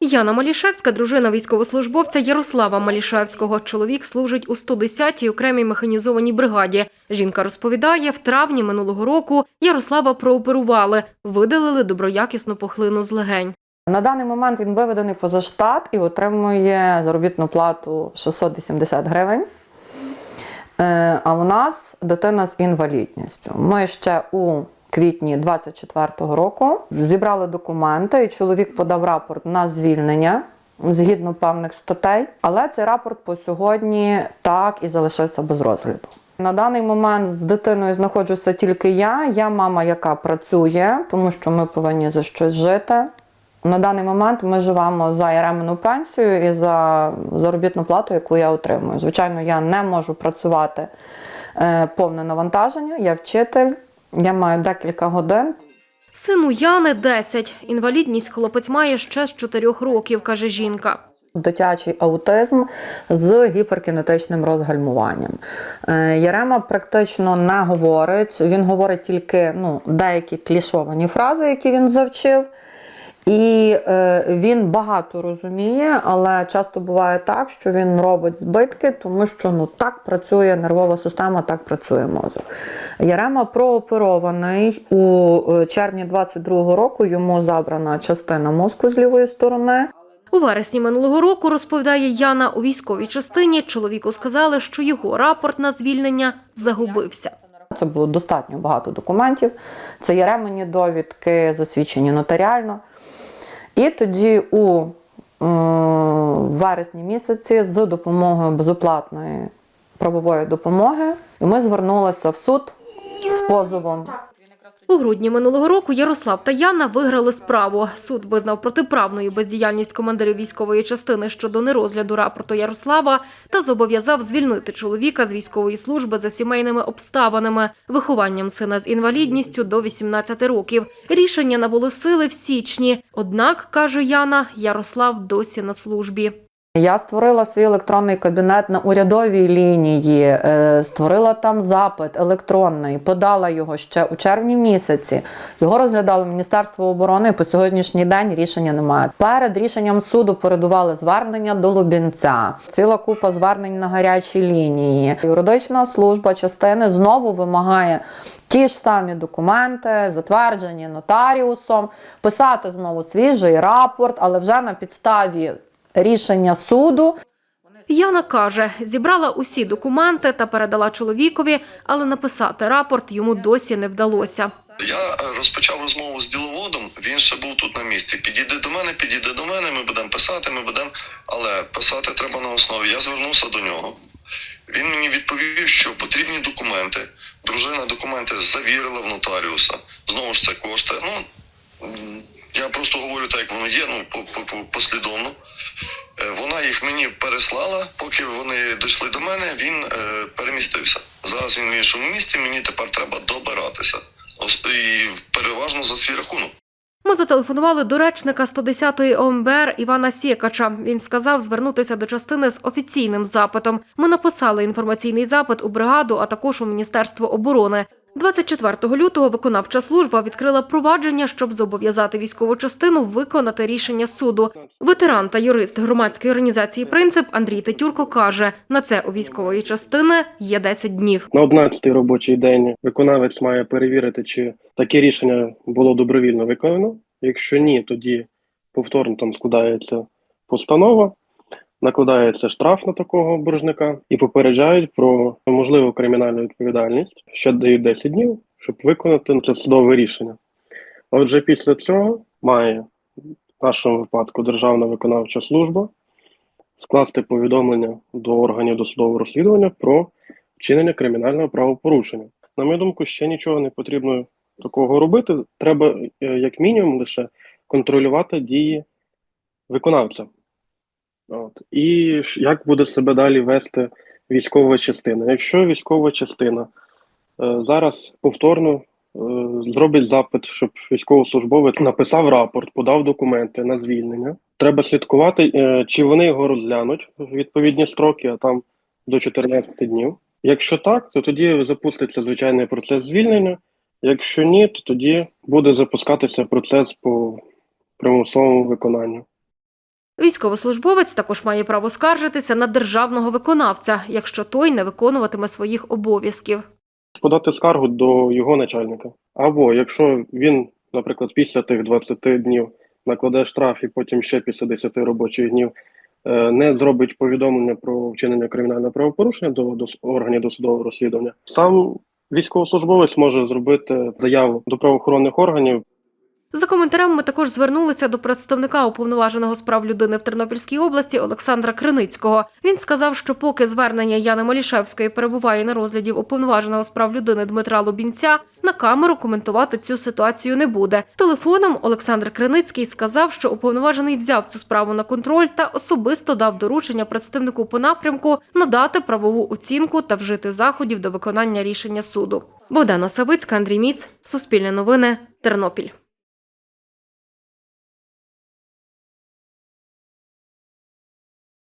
Яна Малішевська, дружина військовослужбовця Ярослава Малішевського. Чоловік служить у 110-й окремій механізованій бригаді. Жінка розповідає, в травні минулого року Ярослава прооперували, видалили доброякісну пухлину з легень. На даний момент він виведений поза штат і отримує заробітну плату 680 гривень. Е, А у нас дитина з інвалідністю. Ми ще у квітні 24-го року зібрали документи, і чоловік подав рапорт на звільнення згідно певних статей. Але цей рапорт по сьогодні так і залишився без розгляду. На даний момент з дитиною знаходжуся тільки я. Я мама, яка працює, тому що ми повинні за щось жити. На даний момент ми живемо за яремену пенсію і за заробітну плату, яку я отримую. Звичайно, я не можу працювати е, повне навантаження. Я вчитель, я маю декілька годин. Сину Яни 10. Інвалідність хлопець має ще з 4 років, каже жінка. Дитячий аутизм з гіперкінетичним розгальмуванням. Е, Ярема практично не говорить. Він говорить тільки ну, деякі клішовані фрази, які він завчив. І е, він багато розуміє, але часто буває так, що він робить збитки, тому що ну так працює нервова система, так працює мозок. Ярема прооперований у е, червні 22-го року. Йому забрана частина мозку з лівої сторони. У вересні минулого року, розповідає Яна, у військовій частині чоловіку сказали, що його рапорт на звільнення загубився. Це було достатньо багато документів. Це є ремені довідки, засвідчені нотаріально. І тоді у вересні місяці з допомогою безоплатної правової допомоги ми звернулися в суд з позовом. У грудні минулого року Ярослав та Яна виграли справу. Суд визнав протиправною бездіяльність командирів військової частини щодо нерозгляду рапорту Ярослава та зобов'язав звільнити чоловіка з військової служби за сімейними обставинами, вихованням сина з інвалідністю до 18 років. Рішення набуло сили в січні. Однак, каже Яна, Ярослав досі на службі. Я створила свій електронний кабінет на урядовій лінії, е, створила там запит електронний, подала його ще у червні місяці. Його розглядало Міністерство оборони. По сьогоднішній день рішення немає. Перед рішенням суду передували звернення до Лубінця, ціла купа звернень на гарячій лінії. Юридична служба частини знову вимагає. Ті ж самі документи, затверджені нотаріусом, писати знову свіжий рапорт, але вже на підставі рішення суду. Яна каже, зібрала усі документи та передала чоловікові, але написати рапорт йому досі не вдалося. Я е, розпочав розмову з діловодом. Він ще був тут на місці. Підійди до мене, підійди до мене. Ми будемо писати. Ми будемо, але писати треба на основі. Я звернувся до нього. Він мені відповів, що потрібні документи. Дружина документи завірила в нотаріуса. Знову ж це кошти. Ну просто говорю так, як воно є. Ну по, по, по послідовно. Е, Вона їх мені переслала. Поки вони дійшли до мене, він е, перемістився. Зараз він в іншому місті. Мені тепер треба добиратися. І переважно за свій рахунок. Ми зателефонували до речника 110-ї ОМБР Івана Сєкача. Він сказав звернутися до частини з офіційним запитом. Ми написали інформаційний запит у бригаду, а також у Міністерство оборони. 24 лютого виконавча служба відкрила провадження, щоб зобов'язати військову частину виконати рішення суду. Ветеран та юрист громадської організації Принцип Андрій Тетюрко каже: на це у військової частини є 10 днів. На 11-й робочий день виконавець має перевірити, чи таке рішення було добровільно виконано. Якщо ні, тоді повторно там складається постанова, накладається штраф на такого боржника і попереджають про можливу кримінальну відповідальність. Ще дають 10 днів, щоб виконати це судове рішення. Отже, після цього має в нашому випадку Державна виконавча служба скласти повідомлення до органів досудового розслідування про вчинення кримінального правопорушення. На мою думку, ще нічого не потрібно такого робити. Треба, е, як мінімум, лише контролювати дії виконавця. От. І як буде себе далі вести військова частина? Якщо військова частина е, зараз повторно е, зробить запит, щоб військовослужбовець написав рапорт, подав документи на звільнення, треба слідкувати, е, чи вони його розглянуть в відповідні строки, а там до 14 днів. Якщо так, то тоді запуститься звичайний процес звільнення. Якщо ні, то тоді буде запускатися процес по примусовому виконанню. Військовослужбовець також має право скаржитися на державного виконавця, якщо той не виконуватиме своїх обов'язків. подати скаргу до його начальника. Або якщо він, наприклад, після тих 20 днів накладе штраф і потім ще після 10 робочих днів е, не зробить повідомлення про вчинення кримінального правопорушення до, до органів досудового розслідування, сам військовослужбовець може зробити заяву до правоохоронних органів За коментарем ми також звернулися до представника уповноваженого з прав людини в Тернопільській області Олександра Криницького. Він сказав, що поки звернення Яни Малішевської перебуває на розгляді уповноваженого з прав людини Дмитра Лубінця, на камеру коментувати цю ситуацію не буде. Телефоном Олександр Криницький сказав, що уповноважений взяв цю справу на контроль та особисто дав доручення представнику по напрямку надати правову оцінку та вжити заходів до виконання рішення суду. Богдана Савицька, Андрій Міц, Суспільне новини, Тернопіль.